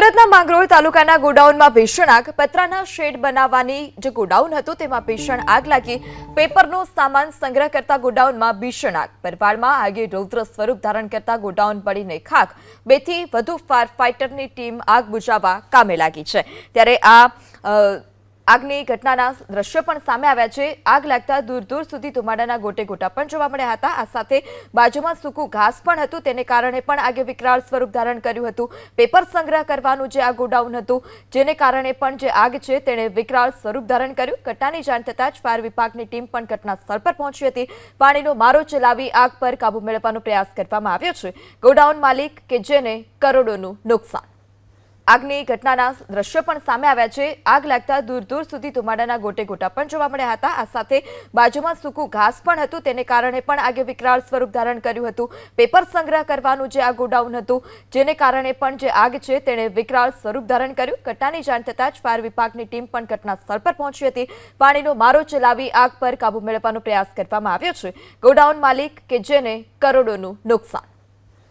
સુરતના માંગરોળ તાલુકાના ગોડાઉનમાં ભીષણ આગ, પતરાના શેડ બનાવવાની જે ગોડાઉન હતું તેમાં ભીષણ આગ લાગી. પેપરનો સામાન સંગ્રહ કરતા ગોડાઉનમાં ભીષણ આગ. પરવાળમાં આગે રૌદ્ર સ્વરૂપ ધારણ કરતા ગોડાઉન પડીને ખાક બેથી વધુ ફાયર ફાઇટરની ટીમ આગ બુઝાવવા કામે લાગી છે. ત્યારે આ આગની ઘટનાના દ્રશ્યો પણ સામે આવ્યા છે. આગ લાગતા દૂર દૂર સુધી ધુમાડાના ગોટે ગોટા પણ જોવા મળ્યા હતા. આ સાથે બાજુમાં સૂકું ઘાસ પણ હતું. તેને કારણે પણ આગે વિકરાળ સ્વરૂપ ધારણ કર્યું હતું. પેપર સંગ્રહ કરવાનું જે આ ગોડાઉન હતું, જેને કારણે પણ જે આગ છે, તેણે વિકરાળ સ્વરૂપ ધારણ કર્યું. ઘટનાની જાણ થતાં જ ફાયર વિભાગની ટીમ પણ ઘટના સ્થળ પર પહોંચી હતી. પાણીનો મારો ચલાવી આગ પર કાબુ મેળવવાનો પ્રયાસ કરવામાં આવ્યો છે. ગોડાઉન માલિક કે જેને કરોડોનું નુકસાન. આગની ઘટનાના દ્રશ્યો પણ સામે આવ્યા છે. આગ લાગતા દૂર દૂર સુધી ધુમાડાના ગોટે ગોટા પણ જોવા મળ્યા હતા. આ સાથે બાજુમાં સૂકું ઘાસ પણ હતું. તેને કારણે પણ આગે વિકરાળ સ્વરૂપ ધારણ કર્યું હતું. પેપર સંગ્રહ કરવાનું જે આ ગોડાઉન હતું, જેને કારણે પણ જે આગ છે, તેણે વિકરાળ સ્વરૂપ ધારણ કર્યું. ઘટનાની જાણ થતાં જ ફાયર વિભાગની ટીમ પણ ઘટના સ્થળ પર પહોંચી હતી. પાણીનો મારો ચલાવી આગ પર કાબુ મેળવવાનો પ્રયાસ કરવામાં આવ્યો છે. ગોડાઉન માલિક કે જેને કરોડોનું નુકસાન?